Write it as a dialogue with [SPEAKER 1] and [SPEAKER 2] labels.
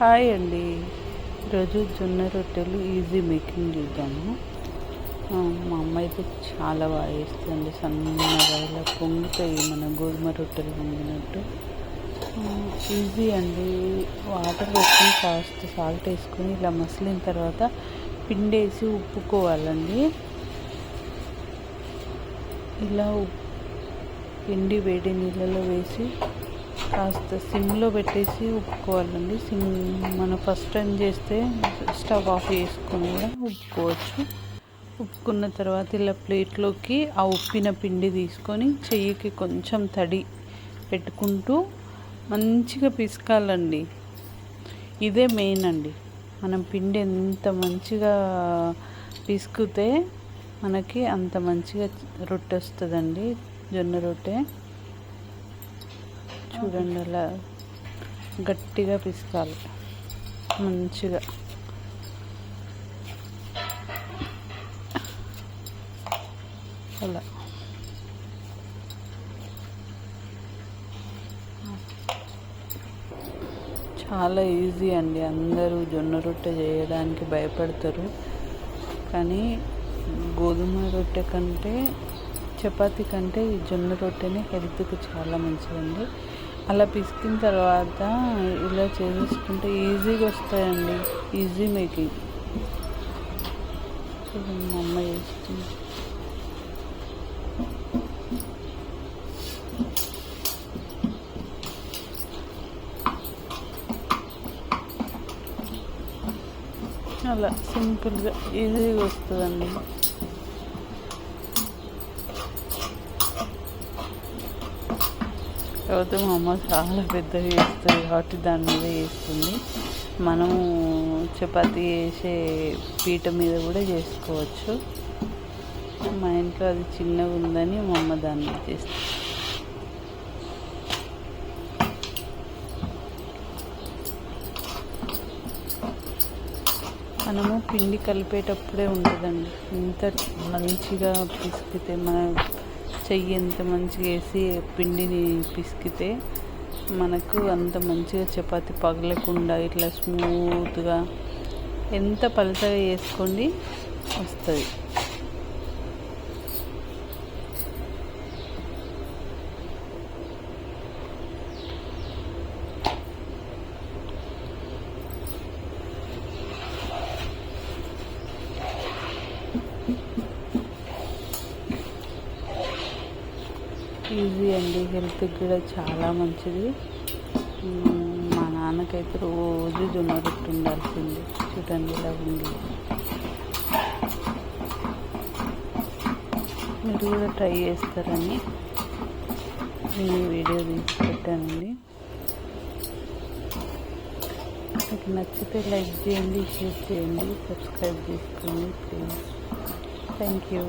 [SPEAKER 1] Hi అండి. ఈరోజు జొన్న రొట్టెలు ఈజీ మేకింగ్ చూద్దాము. మా అమ్మ అయితే చాలా బాగా చేస్తుంది. సన్నగా ఇలా పొంగుతాయి మన గోధుమ రొట్టెలు పొంగినట్టు. ఈజీ అండి. వాటర్ వేసుకొని కాస్త సాల్ట్ వేసుకొని ఇలా మసిలిన తర్వాత పిండి వేసి ఉప్పుకోవాలండి. ఇలా ఉప్- పిండి వేడి నీళ్ళలో వేసి కాస్త సిమ్లో పెట్టేసి ఉప్పుకోవాలండి. సిమ్ మనం ఫస్ట్ టైం చేస్తే స్టవ్ ఆఫ్ చేసుకొని కూడా ఉప్పుకోవచ్చు. ఉప్పుకున్న తర్వాత ఇలా ప్లేట్లోకి ఆ ఉప్పిన పిండి తీసుకొని చెయ్యికి కొంచెం తడి పెట్టుకుంటూ మంచిగా పిసకాలండి. ఇదే మెయిన్ అండి. మనం పిండి ఎంత మంచిగా పిసుకుతే మనకి అంత మంచిగా రొట్టె వస్తుందండి జొన్న రొట్టె. చూడండి అలా గట్టిగా పిసకాలి. మంచిగా. అలా. చాలా ఈజీ అండి. అందరూ జొన్న రొట్టె చేయడానికి భయపడతారు. కానీ గోధుమ రొట్టె కంటే చపాతీ కంటే ఈ జొన్న రొట్టెనే హెల్త్కి చాలా మంచిదండి. అలా పిసికిన తర్వాత ఇలా చేసేసుకుంటే ఈజీగా వస్తాయండి. ఈజీ మేకింగ్ చూడండి మా అమ్మ చేస్తుంది. అలా సింపుల్గా ఈజీగా వస్తుందండి. కాకపోతే మా అమ్మ చాలా పెద్దగా చేస్తుంది కాబట్టి దాని మీద వేస్తుంది మనము చపాతి వేసే పీట మీద కూడా చేసుకోవచ్చు. మా ఇంట్లో అది చిన్నగా ఉందని మా అమ్మ దాని మీద చేస్తుంది. మనము పిండి కలిపేటప్పుడే ఉంటుందండి. ఇంత మంచిగా పిసికితే మన చెయ్యి ఎంత మంచిగా వేసి పిండిని పిసికితే మనకు అంత మంచిగా చపాతి పగలకుండా ఇట్లా స్మూత్గా ఎంత పలచగా వేసుకోండి వస్తుంది. ఈజీ అండి. హెల్త్కి కూడా చాలా మంచిది. మా నాన్నకైతే రోజు జొన్న రొట్టె ఉండాల్సింది. చూడండి ఇలా ఉంది. మీరు కూడా ట్రై చేస్తారని నేను వీడియో తీసి పెట్టానండి. మీకు నచ్చితే లైక్ చేయండి షేర్ చేయండి సబ్స్క్రైబ్ చేసుకోండి ప్లీజ్. Thank you.